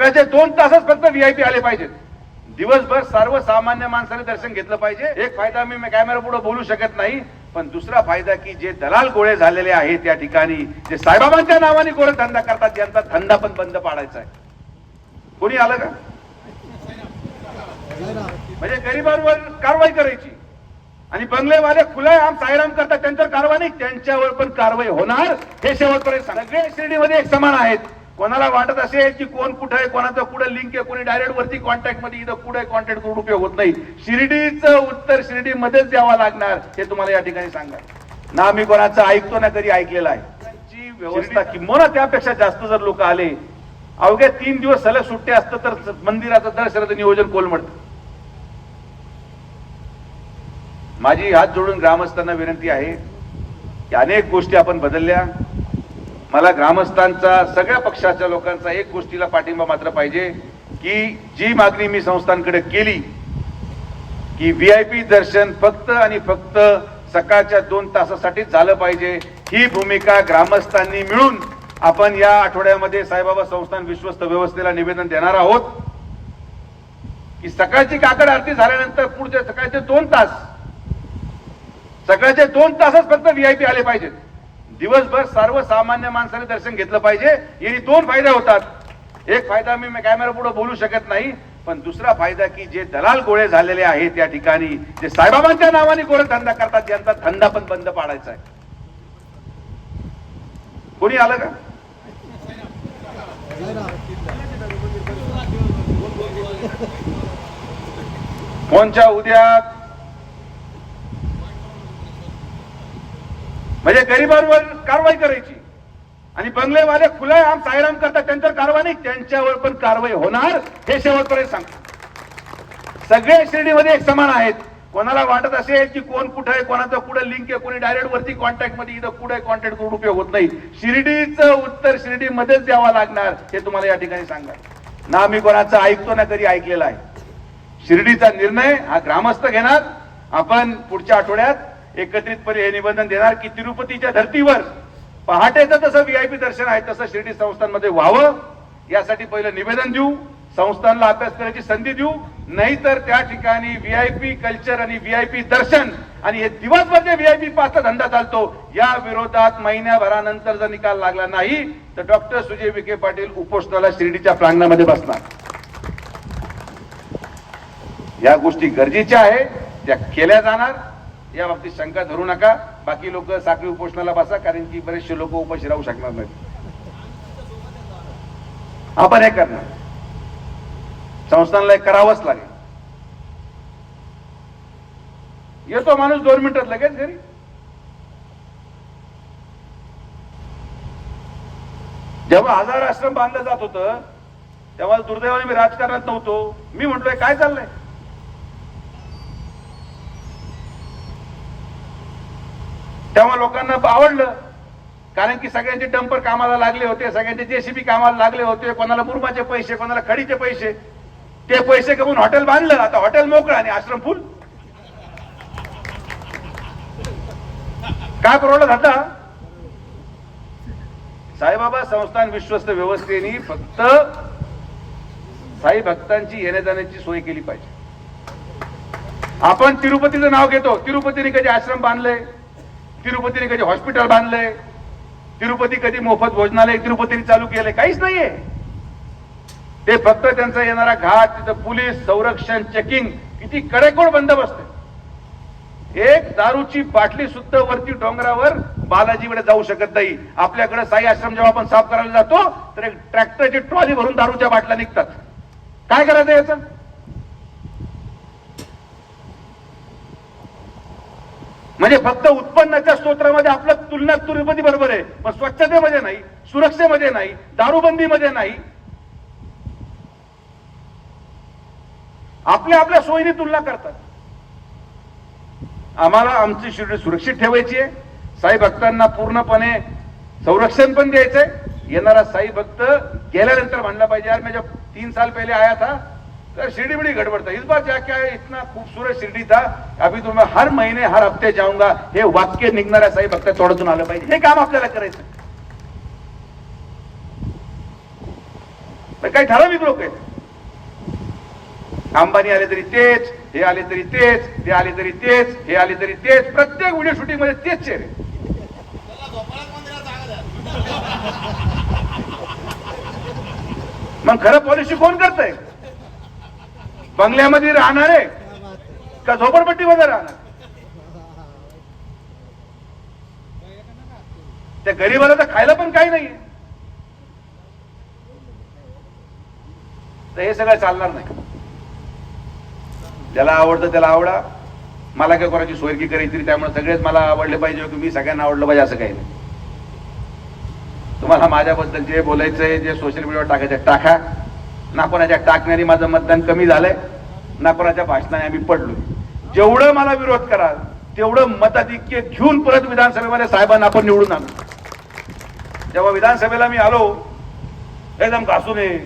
सकाळचे दोन तासच फक्त व्हीआयपी आले पाहिजेत. दिवसभर सर्वसामान्य माणसाने दर्शन घेतलं पाहिजे. एक फायदा मी कॅमेरा पुढे बोलू शकत नाही पण दुसरा फायदा की जे दलाल गोळे झालेले आहेत त्या ठिकाणी जे साईबाबांच्या नावाने गोळे धंदा करतात त्यांचा धंदा पण बंद पाडायचा आहे. कोणी आलं का? म्हणजे गरिबांवर कारवाई करायची. आणि बंगलेवाले खुले आम सायराम करतात त्यांच्यावर कारवाई नाही त्यांच्यावर पण कारवाई होणार हे शेवटपर्यंत सगळे श्रेणीमध्ये एक समान आहेत. कोणाला वाटत असेल की कोण कुठे आहे कोणाचं कुठे लिंक आहे कोणी डायरेक्ट वरती कॉन्टॅक्टमध्ये इथं कुठे कॉन्टॅक्ट करून उपयोग होत नाही. शिर्डीचं उत्तर शिर्डी मध्येच द्यावं लागणार हे तुम्हाला या ठिकाणी सांगा ना मी कोणाचं ऐकतो ना कधी ऐकलेलं आहे. व्यवस्था किंवा त्यापेक्षा जास्त जर लोक आले अवघ्या तीन दिवस सलग सुट्टे असतं तर मंदिराचं दर्शनाचं नियोजन कोलमडतं. माझी हात जोडून ग्रामस्थांना विनंती आहे की अनेक गोष्टी आपण बदलल्या. मला ग्रामस्थांचा सगळ्या पक्षाच्या लोकांचा एक गोष्टीला पाठिंबा मात्र पाहिजे की जी मागणी मी संस्थांकडे केली की व्ही आय पी दर्शन फक्त आणि फक्त सकाळच्या दोन तासासाठीच झालं पाहिजे ही भूमिका ग्रामस्थांनी मिळून आपण या आठवड्यामध्ये साईबाबा संस्थान विश्वस्त व्यवस्थेला निवेदन देणार आहोत की सकाळची काकड आरती झाल्यानंतर पुढचे सकाळचे दोन तास सकाळचे दोन तासच फक्त व्हीआयपी आले पाहिजेत. दिवसभर सर्वसामान्य माणसाने दर्शन घेतलं पाहिजे. याने दोन फायदे होतात. एक फायदा मी कॅमेरा पुढे बोलू शकत नाही पण दुसरा फायदा की जे दलाल गोळे झालेले आहेत त्या ठिकाणी जे साईबाबांच्या नावाने गोळे धंदा करतात त्यांचा धंदा पण बंद पाडायचा आहे. कोणी आलं का? फोनच्या उद्या म्हणजे गरिबांवर कारवाई करायची. आणि बंगलेवाले खुला आम सायराम करतात त्यांच्यावर कारवाई नाही त्यांच्यावर पण कारवाई होणार हे शेवटपर्यंत सांगतो. सगळे श्रेणीमध्ये एक समान आहेत. कोणाला वाटत असेल की कोण कुठं आहे कोणाचं कुठं लिंक आहे कोणी डायरेक्ट वरती कॉन्टॅक्टमध्ये इथं कुठे कॉन्टॅक्ट करून उपयोग होत नाही. शिर्डीचं उत्तर शिर्डी मध्येच लागणार हे तुम्हाला या ठिकाणी सांगा. ना मी कोणाचं ऐकतो ना कधी ऐकलेलं आहे. शिर्डीचा निर्णय हा ग्रामस्थ घेणार. आपण पुढच्या आठवड्यात एकत्रितपणे हे निवेदन देणार की तिरुपतीच्या धर्तीवर पहाटेचं जसं व्हीआयपी दर्शन आहे तसं शिर्डी संस्थांमध्ये व्हावं. यासाठी पहिलं निवेदन देऊ संस्थांना अभ्यास करायची संधी देऊ. नाहीतर त्या ठिकाणी व्हीआयपी कल्चर आणि व्हीआयपी दर्शन आणि हे दिवसभर जे व्हीआयपी पाचचा धंदा चालतो या विरोधात महिन्याभरानंतर जर निकाल लागला नाही तर डॉक्टर सुजय विखे पाटील उपोषणाला शिर्डीच्या प्रांगणामध्ये बसणार. या गोष्टी गरजेच्या आहेत त्या केल्या जाणार. या बाबतीत शंका धरू नका. बाकी लोक साखळी उपोषणाला बसा कारण की बरेचसे लोक उपाशी राहू शकणार नाहीत. आपण हे करणार. संस्थांना करावंच लागेल. येतो माणूस दोन मिनिटात लगेच घरी. जेव्हा हजार आश्रम बांधलं जात होतं तेव्हा दुर्दैवाने मी राजकारणात नव्हतो. मी म्हटलोय काय चाललंय? तेव्हा लोकांना आवडलं. कारण की सगळ्यांचे डंपर कामाला लागले होते सगळ्यांचे जेसीबी कामाला लागले होते कोणाला मुरमाचे पैसे कोणाला खडीचे पैसे. ते पैसे कमवून हॉटेल बांधलं आता हॉटेल मोकळं आणि आश्रम फुल. काय करोड जाता साईबाबा संस्थान विश्वस्त व्यवस्थेने फक्त साई भक्तांची येण्या जाण्याची सोय केली पाहिजे. आपण तिरुपतीचं नाव घेतो. तिरुपतीने कधी आश्रम बांधले तिरुपतीने कधी हॉस्पिटल बांधलंय? तिरुपती कधी मोफत भोजनालय तिरुपतीने चालू केलंय? काहीच नाहीये. ते फक्त त्यांचा येणारा घाट तिथं पोलीस संरक्षण चेकिंग किती कडेकोड बंदोबस्त एक दारूची बाटली सुद्धा वरती डोंगरावर बालाजीकडे जाऊ शकत नाही. आपल्याकडे साई आश्रम जेव्हा आपण साफ करायला जातो तर एक ट्रॅक्टरची ट्रॉली भरून दारूच्या बाटल्या निघतात. काय करायचं याचं? म्हणजे फक्त उत्पन्नाच्या स्तोत्रामध्ये आपलं तुलना तिरुपती बरोबर आहे पण स्वच्छतेमध्ये नाही सुरक्षेमध्ये नाही दारूबंदीमध्ये नाही. आपल्या आपल्या सोयीने तुलना करतात. आम्हाला आमची शिर्डी सुरक्षित ठेवायची आहे. साई भक्तांना पूर्णपणे संरक्षण पण द्यायचंय. येणारा साई भक्त गेल्यानंतर म्हणला पाहिजे. यार मैं जब तीन साल पहिले आया था तो शिरडी बड़ी गड़बड़ता. इस बार जाके आया इतना खूबसूरत शिरडी था अभी तो मैं हर महीने हर हफ्ते जाऊंगा. हे वाक्य निघणाऱ्या साहेब भक्त तोडतून आलं पाहिजे. हे काम आपल्याला करायचं काही ठराविक लोक आहेत. अंबानी आले तरी तेच हे आले तरी तेच ते आले तरी तेच हे आले तरी तेच. प्रत्येक व्हिडिओ शूटिंगमध्ये तेच चेहरे. मग खरं पॉलिसी कोण करतंय? बंगल्यामध्ये राहणार? आहे का झोपडपट्टीमध्ये राहणार? त्या गरीबाला तर खायला पण काही नाहीये. तर हे सगळं चालणार नाही. ज्याला आवडतं त्याला आवडा. मला काय कोणाची सोयरकी करायची त्यामुळे सगळेच मला आवडले पाहिजे की मी सगळ्यांना आवडलं पाहिजे असं काही नाही. तुम्हाला माझ्याबद्दल जे बोलायचंय जे सोशल मीडियावर टाकायचं टाका. ना कोणाच्या टाकण्याने माझं मतदान कमी झालंय ना कोणाच्या भाषणाने आम्ही पडलो जेवढं मला विरोध कराल तेवढं मताधिक्य घेऊन परत विधानसभेमध्ये साहेबांना आपण निवडून आणू. जेव्हा विधानसभेला मी आलो एकदम घासून ये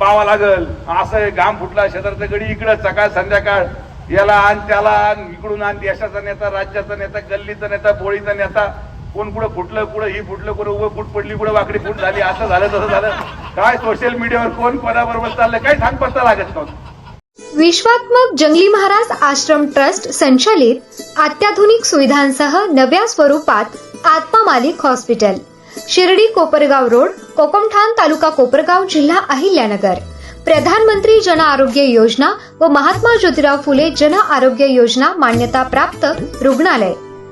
पावा लागल असं आहे, घाम फुटला शेजारचं गडी इकडं सकाळ संध्याकाळ याला आण त्याला आण इकडून आण देशाचा नेता राज्याचा नेता गल्लीचा नेता बोळीचा नेता कोण कुठं फुटलं कुठं ही फुटलं कुठं उभं फूट पडली कुठं वाकडी फूट झाली असं झालं तसं झालं. काय सोशल मीडियावर कोण कोणाबरोबर चाललं काय सांग पत्ता लागत नव्हतं. विश्वात्मक जंगली महाराज आश्रम ट्रस्ट संचालित अत्याधुनिक सुविधांसह नव्या स्वरूपात आत्मा मालिक हॉस्पिटल. शिर्डी कोपरगाव रोड कोकमठाण तालुका कोपरगाव जिल्हा अहिल्यानगर. प्रधानमंत्री जन आरोग्य योजना व महात्मा ज्योतिराव फुले जन आरोग्य योजना मान्यता प्राप्त रुग्णालय.